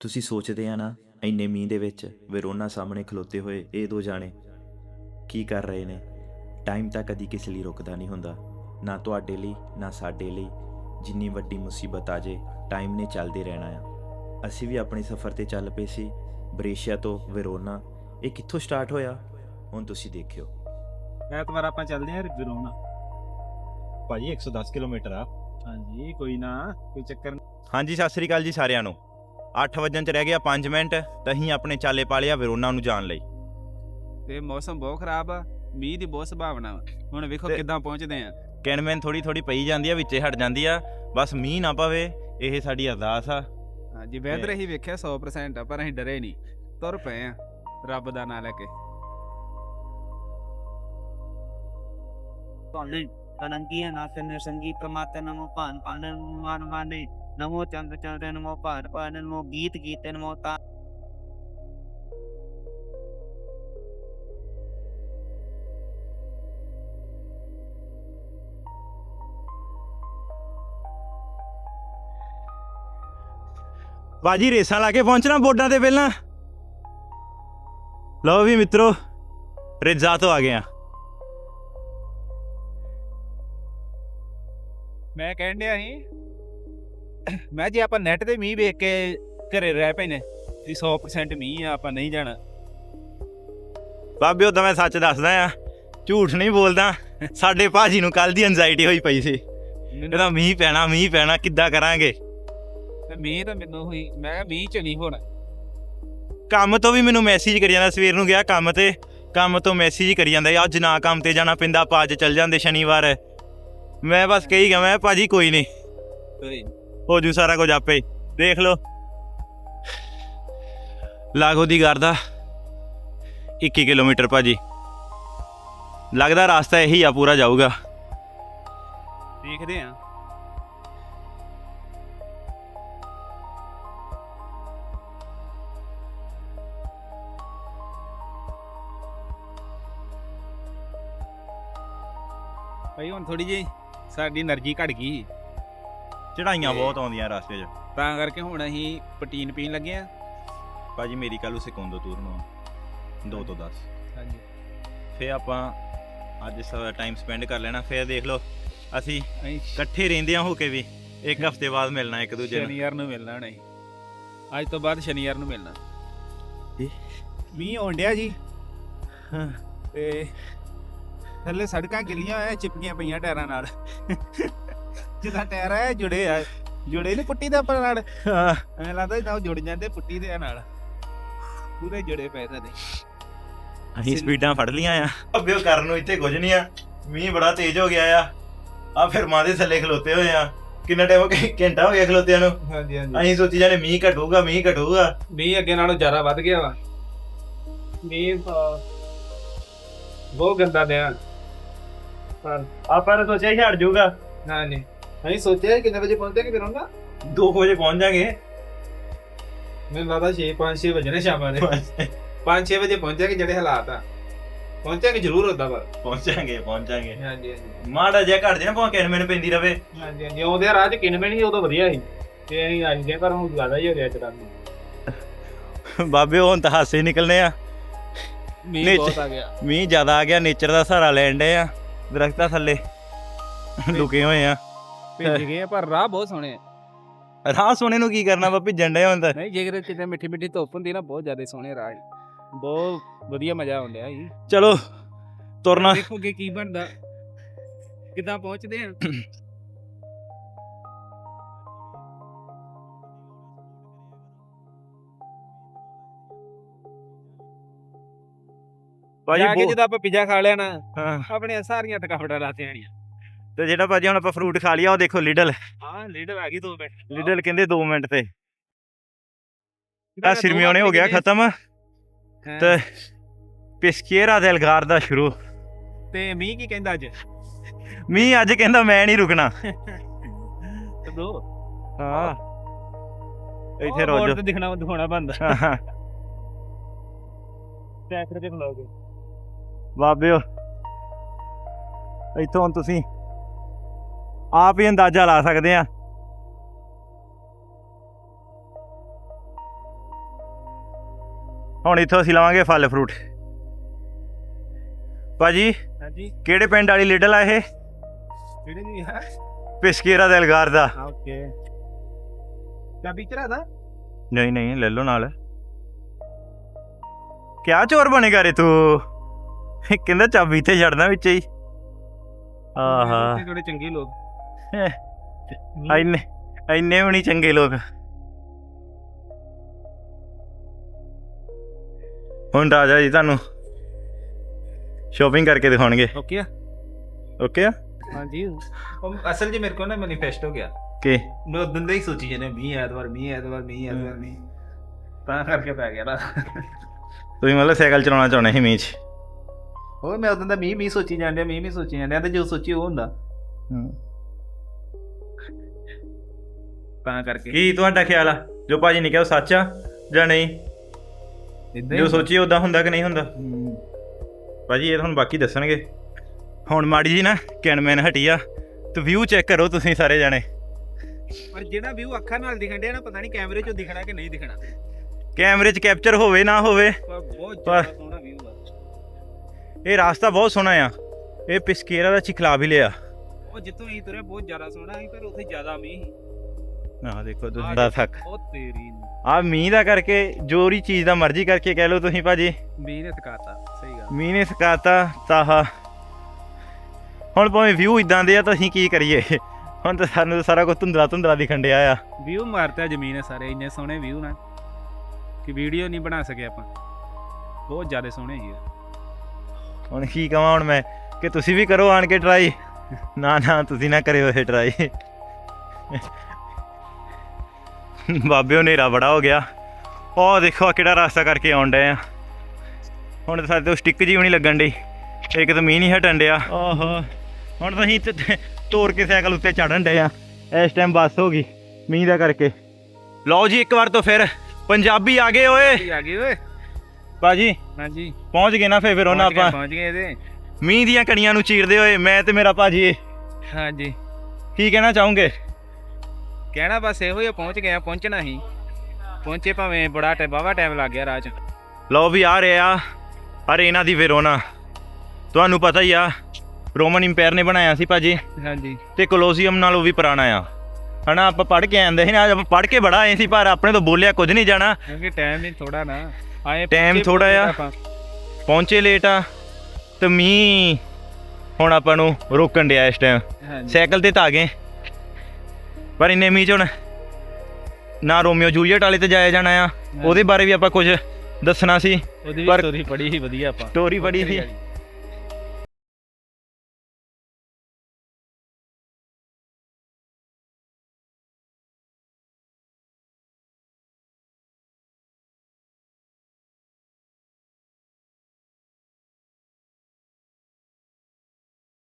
ਤੁਸੀਂ ਸੋਚਦੇ ਆ ਨਾ ਇੰਨੇ ਮੀਂਹ ਦੇ ਵਿੱਚ ਵੈਰੋਨਾ ਸਾਹਮਣੇ ਖਲੋਤੇ ਹੋਏ ਇਹ ਦੋ ਜਾਣੇ ਕੀ ਕਰ ਰਹੇ ਨੇ? ਟਾਈਮ ਤਾਂ ਕਦੀ ਕਿਸੇ ਲਈ ਰੁਕਦਾ ਨਹੀਂ ਹੁੰਦਾ ਨਾ ਤੁਹਾਡੇ ਲਈ ਨਾ ਸਾਡੇ ਲਈ। ਜਿੰਨੀ ਵੱਡੀ ਮੁਸੀਬਤ ਆ ਜੇ ਟਾਈਮ ਨੇ ਚੱਲਦੇ ਰਹਿਣਾ ਆ। ਅਸੀਂ ਵੀ ਆਪਣੇ ਸਫ਼ਰ ਤੇ ਚੱਲ ਪਏ ਸੀ ਬ੍ਰੇਸ਼ੀਆ ਤੋਂ ਵੈਰੋਨਾ। ਇਹ ਕਿੱਥੋਂ ਸਟਾਰਟ ਹੋਇਆ? ਹੁਣ ਤੁਸੀਂ ਦੇਖਿਓ। ਐਤਵਾਰ ਆਪਾਂ ਚੱਲਦੇ ਆਂ ਵਰੋਨਾ। ਭਾਜੀ 110 ਕਿਲੋਮੀਟਰ ਆ। ਹਾਂਜੀ ਕੋਈ ਨਾ ਕੋਈ ਚੱਕਰ। ਹਾਂਜੀ ਸਤਿ ਸ੍ਰੀ ਅਕਾਲ ਜੀ ਸਾਰਿਆਂ ਨੂੰ। 8 ਵਜਣ ਚ ਰਹਿ ਗਿਆ 5 ਮਿੰਟ ਤਾਂ ਅਸੀਂ ਆਪਣੇ ਚਾਲੇ ਪਾਲਿਆ ਵੈਰੋਨਾ ਨੂੰ ਜਾਣ ਲਈ। ਤੇ ਮੌਸਮ ਬਹੁਤ ਖਰਾਬ ਆ ਮੀਂਹ ਦੀ ਬਹੁਤ ਸੰਭਾਵਨਾ ਵਾ। ਹੁਣ ਵੇਖੋ ਤੇ- ਕਿੱਦਾਂ ਪਹੁੰਚਦੇ ਆ। ਕਿਣਮੈਨ ਥੋੜੀ ਥੋੜੀ ਪਈ ਜਾਂਦੀ ਆ ਵਿੱਚੇ ਹਟ ਜਾਂਦੀ ਆ। ਬਸ ਮੀਂਹ ਨਾ ਪਵੇ ਇਹ ਸਾਡੀ ਅਰਦਾਸ ਆ। ਹਾਂਜੀ ਵੈਦਰ ਅਸੀਂ ਵੇਖਿਆ 100% ਆ ਪਰ ਅਸੀਂ ਡਰੇ ਨਹੀਂ। ਤੁਰ ਪਏ ਆ ਰੱਬ ਦਾ ਨਾਂ ਲੈ ਕੇ। ਤੁਹਾਨੂੰ ਕਲੰਕੀਆਂ ਨਾਸਨ ਸੰਗੀ ਪ੍ਰਮਾਤਨ ਨਮੋ ਭਾਨ ਪਾਨ ਮਾਨ ਮਾਨੇ, ਨਮੋ ਚੰਦ ਚੰਦ ਨਮੋ ਭਾਨ ਪਾਨ ਨਮੋ ਗੀਤ ਗੀਤ ਨਮੋ ਤਾ। ਬਾਜੀ, ਰੇਸਾਂ ਲਾ ਕੇ ਪਹੁੰਚਣਾ ਬੋਰਡਾਂ ਤੇ ਪਹਿਲਾਂ। ਲਓ ਵੀ ਮਿੱਤਰੋ ਰਿਜ਼ਾ ਤੋਂ ਆ ਗਏ ਆ। ਮੈਂ ਕਹਿਣ ਡਿਆ ਸੀ ਮੈਂ ਜੇ ਆਪਾਂ ਨੈਟ ਤੇ ਮੀਂਹ ਵੇਖ ਕੇ ਘਰੇ ਰਹਿ ਪਏ ਨੇ ਵੀ 100% ਮੀਂਹ ਆ ਆਪਾਂ ਨਹੀਂ ਜਾਣਾ। ਬਾਬਿਓ ਤਾਂ ਮੈਂ ਸੱਚ ਦੱਸਦਾ ਆ ਝੂਠ ਨਹੀਂ ਬੋਲਦਾ। ਸਾਡੇ ਭਾਜੀ ਨੂੰ ਕੱਲ ਦੀ ਐਂਜ਼ਾਈਟੀ ਹੋਈ ਪਈ ਸੀ। ਇਹਦਾ ਮੀਂਹ ਪੈਣਾ ਮੀਂਹ ਪੈਣਾ ਕਿੱਦਾਂ ਕਰਾਂਗੇ? ਤੇ ਮੀਂਹ ਤਾਂ ਮੈਨੂੰ ਹੋਈ ਮੈਂ ਮੀਂਹ ਚ ਨਹੀਂ ਹੋਣਾ। ਕੰਮ ਤੋਂ ਵੀ ਮੈਨੂੰ ਮੈਸੇਜ ਕਰੀ ਜਾਂਦਾ ਸਵੇਰ ਨੂੰ ਗਿਆ ਕੰਮ ਤੇ। ਕੰਮ ਤੋਂ ਮੈਸੇਜ ਕਰੀ ਜਾਂਦਾ ਅੱਜ ਨਾ ਕੰਮ ਤੇ ਜਾਣਾ ਪੈਂਦਾ ਆਪਾਂ ਅੱਜ ਚੱਲ ਜਾਂਦੇ ਸ਼ਨੀਵਾਰ। ਮੈਂ ਬਸ ਕਹੀ ਗਿਆ ਮੈਂ ਭਾਜੀ ਕੋਈ ਨਹੀਂ ਕੋਈ ਹੋ ਜੂ ਸਾਰਾ ਕੁਝ ਆਪੇ। ਦੇਖ ਲਓ। ਲਾਗੋ ਦੀ ਗਰਦਾ 21 ਕਿਲੋਮੀਟਰ ਭਾਜੀ। ਲੱਗਦਾ ਰਾਸਤਾ ਇਹੀ ਆ ਪੂਰਾ ਜਾਊਗਾ। ਦੇਖਦੇ ਆ। ਭਾਈ ਹੁਣ ਥੋੜੀ ਜਿਹੀ ਸਾਡੀ એનર્ਜੀ ਘਟ ਗਈ। ਚੜਾਈਆਂ ਬਹੁਤ ਆਉਂਦੀਆਂ ਰਸਤੇ 'ਚ। ਤਾਂ ਕਰਕੇ ਹੁਣ ਅਸੀਂ ਪਟੀਨ ਪੀਣ ਲੱਗੇ ਆ। ਭਾਜੀ ਮੇਰੀ ਕੱਲ ਨੂੰ ਸਿਕੰਦੋ ਟੂਰ ਨੂੰ 2 ਤੋਂ ਦਸ। ਹਾਂਜੀ। ਫੇ ਆਪਾਂ ਅੱਜ ਸਾਰਾ ਟਾਈਮ ਸਪੈਂਡ ਕਰ ਲੈਣਾ। ਫੇਰ ਦੇਖ ਲਓ ਅਸੀਂ ਅਸੀਂ ਇਕੱਠੇ ਰਹਿੰਦੇ ਆ ਹੋ ਕੇ ਵੀ। ਇੱਕ ਹਫ਼ਤੇ ਬਾਅਦ ਮਿਲਣਾ ਇੱਕ ਦੂਜੇ ਨੂੰ। ਸ਼ਨੀਵਾਰ ਨੂੰ ਮਿਲਣਾ ਹੁਣ ਅੱਜ ਤੋਂ ਬਾਅਦ ਸ਼ਨੀਵਾਰ ਨੂੰ ਮਿਲਣਾ। ਮੀਂਹ ਆਉਣ ਡਿਆ ਜੀ। ਤੇ ਥੱਲੇ ਸੜਕਾਂ ਗਿੱਲੀਆਂ ਹੋਇਆ ਚਿਪਕੀਆਂ ਪਈਆਂ ਟਾਇਰਾਂ ਨਾਲ। ਜਿੱਦਾਂ ਟਾਇਰ ਆ ਜੁੜੇ ਆ ਜੁੜੇ ਨੇ ਪੁੱਟੀ ਦੇ ਉੱਪਰ ਨਾਲ। ਹਾਂ। ਐਂ ਲੱਗਦਾ ਜਿੱਦਾਂ ਉਹ ਜੁੜ ਜਾਂਦੇ ਪੁੱਟੀ ਦੇ ਨਾਲ। ਪੂਰੇ ਜੁੜੇ ਪਏ ਤੇ ਅਸੀਂ ਸਪੀਡਾਂ ਫੜ ਲੀਆਂ ਆ। ਅੱਬਿਓ ਕਰਨ ਨੂੰ ਇੱਥੇ ਕੁਝ ਨਹੀਂ ਆ। ਮੀਂਹ ਬੜਾ ਤੇਜ਼ ਹੋ ਗਿਆ ਆ। ਆ ਫਿਰ ਮਾਂ ਦੇ ਥੱਲੇ ਖਲੋਤੇ ਹੋਏ ਆ। ਕਿੰਨਾ ਟਾਈਮ ਹੋ ਗਿਆ? ਘੰਟਾ ਹੋ ਗਿਆ ਖਲੋਤਿਆਂ ਨੂੰ। ਹਾਂਜੀ ਹਾਂਜੀ। ਅਸੀਂ ਸੋਚੀ ਜਾਨੇ ਮੀਂਹ ਘਟੂਗਾ ਮੀਂਹ ਘਟੂਗਾ। ਮੀਂਹ ਅੱਗੇ ਨਾਲੋਂ ਜ਼ਿਆਦਾ ਵੱਧ ਗਿਆ ਵਾ। ਮੀਂਹ ਬਹੁਤ ਗੰਦਾ ਦਿਆ ਪਰ ਆਪਾਂ ਤਾਂ ਸੋਚਿਆ ਸੀ ਹਟ ਜਾਊਗਾ। ਹਾਂਜੀ ਅਸੀਂ ਸੋਚਿਆ ਕਿੰਨੇ ਵਜੇ ਪਹੁੰਚਾਂਗੇ ਫਿਰ ਹੁੰਦਾ? 2 ਵਜੇ ਪਹੁੰਚ ਜਾਗੇ। ਮੈਨੂੰ ਲੱਗਦਾ 6 5 6 ਵਜੇ ਨੇ ਸ਼ਾਮਾਂ ਦੇ। 5 6 ਵਜੇ ਪਹੁੰਚਾਂਗੇ ਜਿਹੜੇ ਹਾਲਾਤ ਆ। ਪਹੁੰਚਾਂਗੇ ਜ਼ਰੂਰ ਹੁੰਦਾ ਪਰ ਪਹੁੰਚਾਂਗੇ ਪਹੁੰਚਾਂਗੇ। ਹਾਂਜੀ ਹਾਂਜੀ। ਮਾੜਾ ਜਿਹਾ ਘਟ ਜੇ ਨਾ ਭਾਵੇਂ ਕਿਨ ਮੈਨੂੰ ਪੈਂਦੀ ਰਵੇ। ਹਾਂਜੀ ਹਾਂਜੀ। ਉਹਦੇ ਰਾਹ ਚ ਕਿੰਨੇ ਨਹੀਂ ਉਦੋਂ ਵਧੀਆ ਸੀ। ਤੇ ਅਸੀਂ ਅੱਜ ਦੇ ਪਰ ਹੁਣ ਜ਼ਿਆਦਾ ਹੀ ਹੋ ਗਿਆ ਚੜਾਂ ਬਾਬੇ ਹੁਣ ਤਾਂ ਹਾਸੇ ਨਿਕਲਨੇ ਆ। ਮੀਂਹ ਨਹੀਂ, ਬਹੁਤ ਆ ਗਿਆ। ਮੀਂਹ ਜ਼ਿਆਦਾ ਆ ਗਿਆ ਨੇਚਰ ਦਾ ਸਹਾਰਾ ਲੈਣ ਡੇ ਆ। ਦਰਖਤਾਂ ਥੱਲੇ। ਲੁਕੇ ਹੋਏ ਆ। ਭਿੱਜ ਗਏ ਆ, ਪਰ ਰਾਹ ਬਹੁਤ ਸੋਹਣੇ ਆ। ਰਾਹ ਸੋਨੇ ਨੂੰ ਕੀ ਕਰਨਾ ਵਾ ਭਿੱਜਣ ਡੇ ਹੁੰਦਾ ਨਹੀਂ ਜੇਕਰ ਕਿਤੇ ਮਿੱਠੀ ਮਿੱਠੀ ਧੁੱਪ ਹੁੰਦੀ ਨਾ ਬਹੁਤ ਜ਼ਿਆਦਾ ਸੋਹਣੇ ਰਾਹ ਸੀ। ਬਹੁਤ ਵਧੀਆ ਮਜ਼ਾ ਆਉਂਦਿਆ ਜੀ। ਚਲੋ ਤੁਰਨਾ। ਦੇਖੋਗੇ ਕੀ ਬਣਦਾ। ਕਿੱਦਾਂ ਪਹੁੰਚਦੇ ਆ? ਜਾ ਕੇ ਜਦੋਂ ਆਪਾਂ ਪੀਜ਼ਾ ਖਾ ਲਿਆ ਨਾ ਹਾਂ। ਆਪਣੀਆਂ ਸਾਰੀਆਂ ਥਕਾਵਟਾਂ ਲਾਤੇ ਆਣੀਆਂ ਤੇ ਜਿਹੜਾ ਭਾਜੀ ਹੁਣ ਆਪਾਂ ਫਰੂਟ ਖਾ ਲਿਆ ਉਹ ਦੇਖੋ ਲਿਡਲ ਹਾਂ ਲੀਡਰ ਆ ਗਈ 2 ਮਿੰਟ। ਲਿਡਲ ਕਹਿੰਦੇ 2 ਮਿੰਟ ਤੇ। ਆ ਸਿਰਮਿਓਨੇ ਹੋ ਗਿਆ ਖਤਮ। ਤੇ ਪਿਸਕੀਰਾ del ਦਾ ਸ਼ੁਰੂ। ਤੇ ਮੀਂਹ ਕੀ ਕਹਿੰਦਾ ਅੱਜ? ਮੀਂਹ ਅੱਜ ਕਹਿੰਦਾ ਮੈਂ ਨਹੀਂ ਰੁਕਣਾ। ਦੋ। ਹਾਂ। ਇੱਥੇ ਰੋਜ ਤੇ ਦਿਖਣਾ ਦਿਖਾਉਣਾ ਬੰਦਾ। ਟਰੈਕਟਰ ਤੇ ਖਲੋਗੇ ਬਾਬਿਓ ਇੱਥੋਂ ਹੁਣ ਤੁਸੀਂ ਆਪ ਹੀ ਅੰਦਾਜ਼ਾ ਲਾ ਸਕਦੇ ਆ। ਹੁਣ ਇੱਥੋਂ ਅਸੀਂ ਲਵਾਂਗੇ ਫਲ ਫਰੂਟ। ਭਾਜੀ ਹਾਂਜੀ। ਕਿਹੜੇ ਪਿੰਡ ਵਾਲੀ ਲਿਟਲ ਆ ਇਹ? ਕਿਹੜੇ ਜੀ ਹੈ ਪਿਸਕੇਰਾ ਦੇ ਅਲਗਾਰ ਦਾ। ਓਕੇ। ਚਾਬੀ ਚੜਾ ਦਾ? ਨਹੀਂ ਨਹੀਂ ਲੈ ਲਓ ਨਾਲ। ਕਿਆ ਚੋਰ ਬਣੇਗਾ ਰੇ ਤੂੰ? ਕਹਿੰਦਾ ਚਾਬੀ ਤੇ ਛੱਡਦਾ ਵਿੱਚ ਹੀ। ਆਹਾ। ਥੋੜੇ ਚੰਗੇ ਲੋਕ। ਇੰਨੇ ਇੰਨੇ ਵੀ ਨਹੀਂ ਚੰਗੇ ਲੋਕ। ਹੁਣ ਰਾਜਾ ਜੀ ਤੁਹਾਨੂੰ ਸ਼ਾਪਿੰਗ ਕਰਕੇ ਦਿਖਾਉਣਗੇ। ਓਕੇ ਆ। ਓਕੇ ਆ? ਹਾਂਜੀ। ਉਹ ਅਸਲ 'ਚ ਮੇਰੇ ਕੋਲ ਨਾ ਮੈਨੀਫੈਸਟੋ ਗਿਆ। ਕਿ? ਮੈਂ ਉਦੋਂ ਦਾ ਹੀ ਸੋਚੀ ਜਨੇ ਮੀਂਹ ਐਤਵਾਰ ਮੀਂਹ ਐਤਵਾਰ ਮੀਂਹ ਐਤਵਾਰ ਮੀਂਹ। ਤਾਂ ਕਰਕੇ ਪੈ ਗਿਆ ਨਾ ਤੁਸੀਂ ਮਤਲਬ ਸਾਈਕਲ ਚਲਾਉਣਾ ਚਾਹੁੰਦੇ ਸੀ ਮੀਂਹ 'ਚ? ਉਹ ਮੈਂ ਉਦੋਂ ਦਾ ਮੀਂਹ ਮੀਂਹ ਸੋਚੀ ਜਾਂਦੇ ਮੀਂਹ ਮੀਂਹ ਸੋਚੀ ਜਾਂਦੇ ਤੇ ਜੋ ਸੋਚੀ ਉਹ ਹੁੰਦਾ। ਤਾਂ ਕਰਕੇ। ਕੀ ਤੁਹਾਡਾ ਖਿਆਲ ਆ? ਜੋ ਭਾਜੀ ਨੇ ਕਿਹਾ ਉਹ ਸੱਚ ਆ ਜਾਂ ਨਹੀਂ? ਇਦਾਂ ਜੋ ਸੋਚੀ ਉਦਾਂ ਹੁੰਦਾ ਕਿ ਨਹੀਂ ਹੁੰਦਾ? ਭਾਜੀ ਇਹ ਤੁਹਾਨੂੰ ਬਾਕੀ ਦੱਸਣਗੇ। ਹੁਣ ਮਾੜੀ ਜੀ ਨਾ ਕੈਨਮੈਨ ਹਟੀ ਆ ਤੇ ਵਿਊ ਚੈੱਕ ਕਰੋ ਤੁਸੀਂ ਸਾਰੇ ਜਾਣੇ। ਪਰ ਜਿਹੜਾ ਵਿਊ ਅੱਖਾਂ ਨਾਲ ਦਿਖਣ ਡਿਆ ਨਾ ਪਤਾ ਨਹੀਂ ਕੈਮਰੇ 'ਚੋਂ ਦਿਖਣਾ ਕਿ ਨਹੀਂ ਦਿਖਣਾ। ਕੈਮਰੇ 'ਚ ਕੈਪਚਰ ਹੋਵੇ ਨਾ ਹੋਵੇ। ਪਰ ਬਹੁਤ ਜ਼ਿਆਦਾ ਇਹ ਰਾਸਤਾ ਬਹੁਤ ਸੋਹਣਾ ਆ। ਇਹ ਪਿਸਕੇਰਾ ਦਾ ਚਿਖਲਾ ਵੀ ਲਿਆ। ਉਹ ਜਿੱਥੋਂ ਅਸੀਂ ਤੁਰੇ ਬਹੁਤ ਜ਼ਿਆਦਾ ਸੋਹਣਾ ਸੀ ਪਰ ਉੱਥੇ ਜ਼ਿਆਦਾ ਮੀਂਹ ਸੀ। ਆਹ ਦੇਖੋ ਤੁਸੀਂ ਦਾ ਥੱਕ ਉਹ ਤੇਰੀ। ਆ ਮੀਂਹ ਦਾ ਕਰਕੇ ਜੋਰੀ ਚੀਜ਼ ਦਾ ਮਰਜ਼ੀ ਕਰਕੇ ਕਹਿ ਲਓ ਤੁਸੀਂ ਭਾਜੀ। ਮੀਂਹ ਨੇ ਥਕਾਤਾ ਸਹੀ ਗੱਲ। ਮੀਂਹ ਨੇ ਸਕਾਤਾ ਤਾਹਾ। ਹੁਣ ਭਾਵੇਂ ਵਿਊ ਇਦਾਂ ਦੇ ਆ ਤਾਂ ਅਸੀਂ ਕੀ ਕਰੀਏ? ਹੁਣ ਤਾਂ ਸਾਨੂੰ ਤਾਂ ਸਾਰਾ ਕੁਝ ਧੁੰਦਲਾ ਧੁੰਦਲਾ ਦਿਖਣ ਡਿਆ ਆ। ਵਿਊ ਮਾਰਤਾ ਜ਼ਮੀਨ ਸਾਰੇ ਇੰਨੇ ਸੋਹਣੇ ਵਿਊ ਨਾ। ਕਿ ਵੀਡੀਓ ਨਹੀਂ ਬਣਾ ਸਕੇ ਆਪਾਂ। ਬਹੁਤ ਜ਼ਿਆਦਾ ਸੋਹਣੇ ਸੀ ਹੁਣ ਕੀ ਕਹਾਂ ਹੁਣ ਮੈਂ? ਕਿ ਤੁਸੀਂ ਵੀ ਕਰੋ ਆਣ ਕੇ ਟਰਾਈ ਨਾ ਨਾ ਤੁਸੀਂ ਨਾ ਕਰਿਓ ਇਹ ਟਰਾਈ ਬਾਬਿਓ ਹਨੇਰਾ ਬੜਾ ਹੋ ਗਿਆ। ਉਹ ਦੇਖੋ ਆਹ ਕਿਹੜਾ ਰਸਤਾ ਕਰਕੇ ਆਉਣ ਡਏ ਆ। ਹੁਣ ਤਾਂ ਸਾਡੇ ਤੋਂ ਸਟਿੱਕ ਜੀ ਵੀ ਨਹੀਂ ਲੱਗਣ ਡਈ। ਇੱਕ ਤਾਂ ਮੀਂਹ ਨਹੀਂ ਹਟਣ ਡਿਆ। ਓਹੋ ਹੁਣ ਤਾਂ ਅਸੀਂ ਤੋੜ ਕੇ ਸਾਈਕਲ ਉੱਤੇ ਚੜਨ ਡਏ ਆ। ਇਸ ਟਾਈਮ ਬੱਸ ਹੋ ਗਈ ਮੀਂਹ ਦਾ ਕਰਕੇ। ਲਓ ਜੀ ਇੱਕ ਵਾਰ ਤੋਂ ਫਿਰ। ਪੰਜਾਬੀ ਆ ਗਏ ਓਏ। ਆ ਗਏ ਓਏ। ਬਾਜੀ ਹਾਂਜੀ। ਪਹੁੰਚ ਗਏ ਨਾ ਫਿਰ ਫਿਰ ਉਹਨਾਂ ਪਹੁੰਚ ਗਏ, ਆਪਾਂ। ਪਹੁੰਚ ਗਏ ਇਹਦੇ। ਮੀਂਹ ਦੀਆਂ ਕਣੀਆਂ ਨੂੰ ਚੀਰਦੇ ਹੋਏ ਮੈਂ ਤੇ ਮੇਰਾ ਭਾਜੀ। ਹਾਂਜੀ। ਕੀ ਕਹਿਣਾ ਚਾਹੋਗੇ? ਕਹਿਣਾ ਬਸ ਇਹੋ ਹੀ ਆ, ਪਹੁੰਚ ਗਏ ਆ, ਪਹੁੰਚਣਾ ਹੀ। ਪਹੁੰਚੇ ਭਾਵੇਂ ਬੜਾ ਟਾਈਮ ਬਾਵਾ ਟਾਈਮ ਲੱਗ ਗਿਆ ਰਾਹ 'ਚ। ਲਓ ਵੀ ਆ ਰਿਹਾ ਅਰੇਨਾ ਦੀ ਵੈਰੋਨਾ ਤੁਹਾਨੂੰ ਪਤਾ ਹੀ ਆ ਰੋਮਨ ਇੰਪਾਇਰ ਨੇ ਬਣਾਇਆ ਸੀ ਭਾਜੀ। ਹਾਂਜੀ। ਤੇ ਕੋਲੋਸੀਅਮ ਨਾਲੋਂ ਵੀ ਪੁਰਾਣਾ ਆ। ਹਨਾ ਆਪਾਂ ਪੜ੍ਹ ਕੇ ਆਂਦੇ ਸੀ ਨਾ ਆਪਾਂ ਪੜ੍ਹ ਕੇ ਬੜਾ ਆਏ ਸੀ ਪਰ ਆਪਣੇ ਤੋਂ ਬੋਲਿਆ ਕੁਝ ਨਹੀਂ ਜਾਣਾ। ਕਿਉਂਕਿ ਟਾਈਮ ਹੀ ਥੋੜਾ ਨਾ। ਆਏ ਪਹੁੰਚੇ ਥੋੜ੍ਹਾ ਆ। ਪਹੁੰਚੇ ਲੇਟ ਆ ਤੇ ਮੀਂਹ ਹੁਣ ਆਪਾਂ ਨੂੰ ਰੋਕਣ ਡਿਆ ਇਸ ਟਾਈਮ ਸਾਈਕਲ ਤੇ ਤਾਂ ਆ ਗਏ। ਪਰ ਇੰਨੇ ਮੀਂਹ 'ਚ ਹੁਣ ਨਾ ਰੋਮੀਓ ਜੂਲੀਅਟ ਵਾਲੇ ਤੇ ਜਾਇਆ ਜਾਣਾ ਆ। ਉਹਦੇ ਬਾਰੇ ਵੀ ਆਪਾਂ ਕੁਝ ਦੱਸਣਾ ਸੀ। ਉਹਦੀ ਵੀ ਪਰ- ਸਟੋਰੀ ਪੜ੍ਹੀ ਸੀ ਵਧੀਆ ਆਪਾਂ। ਸਟੋਰੀ ਬੜੀ ਸੀ।